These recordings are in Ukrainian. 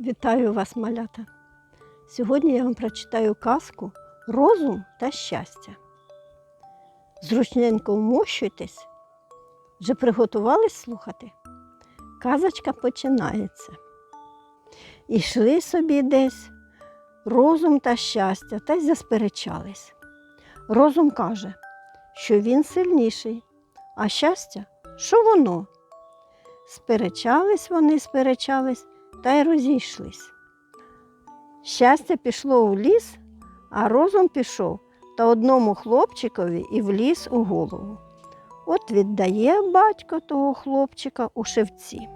Вітаю вас, малята! Сьогодні я вам прочитаю казку Розум та щастя. Зручненько вмощуйтесь. Вже приготувались слухати? Казочка починається. Ішли собі десь розум та щастя та й засперечались. Розум каже, що він сильніший, а щастя, що воно. Сперечались вони, сперечались та й розійшлись. Щастя пішло у ліс, а розум пішов та одному хлопчикові і вліз у голову. От віддає батько того хлопчика у шевці.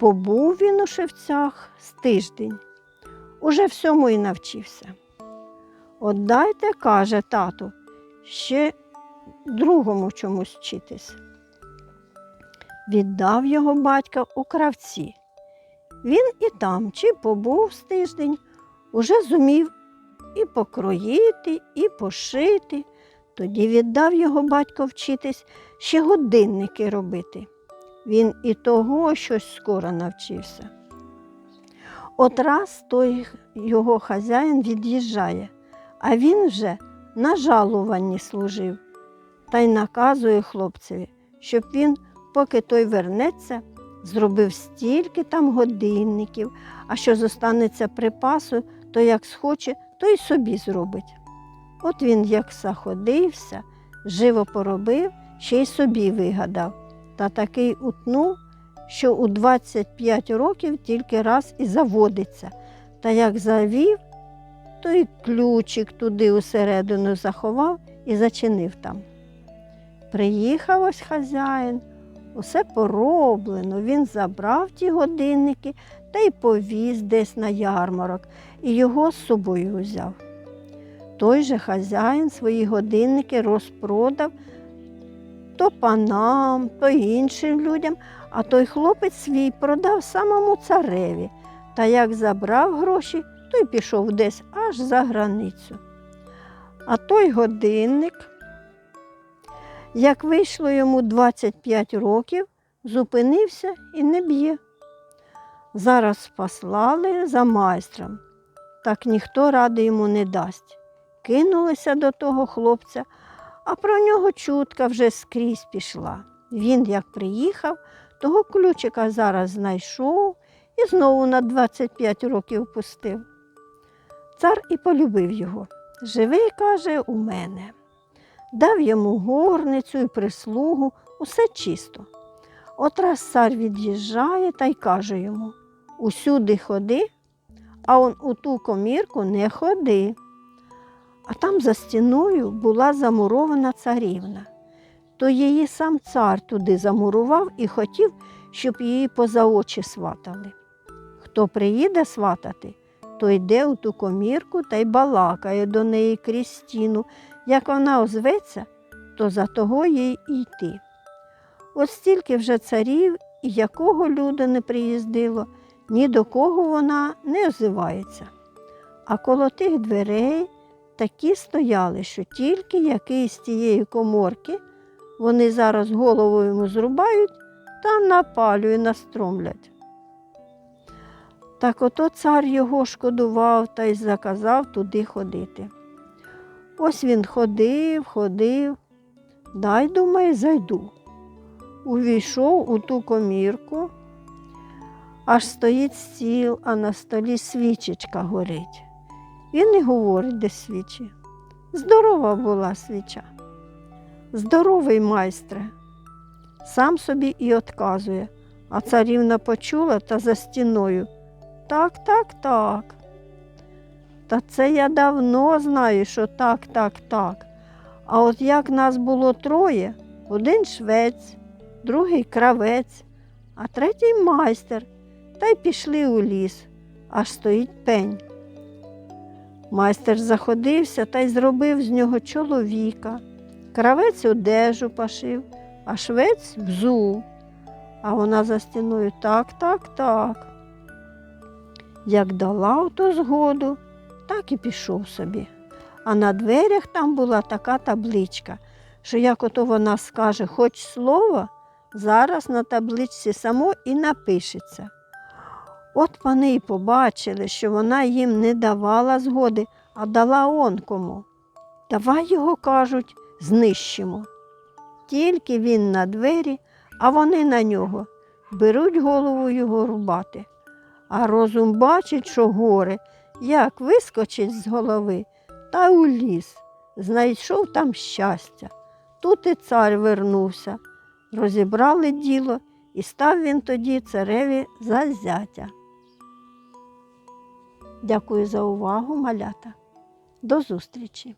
Побув він у шевцях з тиждень, уже всьому і навчився. Отдайте, каже тату, ще другому чомусь вчитись. Віддав його батька у кравці. Він і там чи побув з тиждень, уже зумів і покроїти, і пошити. Тоді віддав його батько вчитись ще годинники робити. Він і того щось скоро навчився. От раз той його хазяїн від'їжджає, а він вже на жалуванні служив та й наказує хлопцеві, щоб він, поки той вернеться, зробив стільки там годинників, а що зостанеться припасу, то як схоче, то й собі зробить. От він як заходився, живо поробив, ще й собі вигадав, та такий утнув, що у 25 років тільки раз і заводиться, та як завів, то й ключик туди усередину заховав і зачинив там. Приїхав ось хазяїн, Усе пороблено, він забрав ті годинники та й повіз десь на ярмарок і його з собою взяв. Той же хазяїн свої годинники розпродав то панам, то іншим людям, а той хлопець свій продав самому цареві. Та як забрав гроші, то й пішов десь аж за границю. А той годинник. Як вийшло йому 25 років, зупинився і не б'є. Зараз послали за майстром, так ніхто ради йому не дасть. Кинулися до того хлопця, а про нього чутка вже скрізь пішла. Він, як приїхав, того ключика зараз знайшов і знову на 25 років пустив. Цар і полюбив його. Живий, каже, у мене дав йому горницю і прислугу, усе чисто. От раз цар від'їжджає та й каже йому усюди ходи, а он у ту комірку не ходи. А там за стіною була замурована царівна. То її сам цар туди замурував і хотів, щоб її поза очі сватали. Хто приїде сватати, то йде у ту комірку та й балакає до неї крізь стіну, як вона озветься, то за того їй йти. От стільки вже царів і якого люду не приїздило, ні до кого вона не озивається. А коло тих дверей такі стояли, що тільки якийсь з тієї коморки вони зараз голову йому зрубають та напалює, настромлять. Так ото цар його шкодував та й заказав туди ходити. Ось він ходив, ходив, дай, думає, зайду. Увійшов у ту комірку, аж стоїть стіл, а на столі свічечка горить. Він і говорить, де свічі. Здорова була свіча. Здоровий майстре. Сам собі і отказує, а царівна почула та за стіною. Так, так, так. Та це я давно знаю, що так, так, так. А от як нас було троє, один швець, другий кравець, а третій майстер, та й пішли у ліс, аж стоїть пень. Майстер заходився та й зробив з нього чоловіка. Кравець одежу пошив, а швець взув. А вона за стіною так, так, так. Як дала ото згоду, так і пішов собі. А на дверях там була така табличка, що як ото вона скаже хоч слово, зараз на табличці само і напишеться. От пани й побачили, що вона їм не давала згоди, а дала он кому. Давай його, кажуть, знищимо. Тільки він на двері, а вони на нього беруть голову його рубати. А розум бачить, що горе, як вискочить з голови, та у ліс, знайшов там щастя. Тут і цар вернувся. Розібрали діло, і став він тоді цареві за зятя. Дякую за увагу, малята. До зустрічі!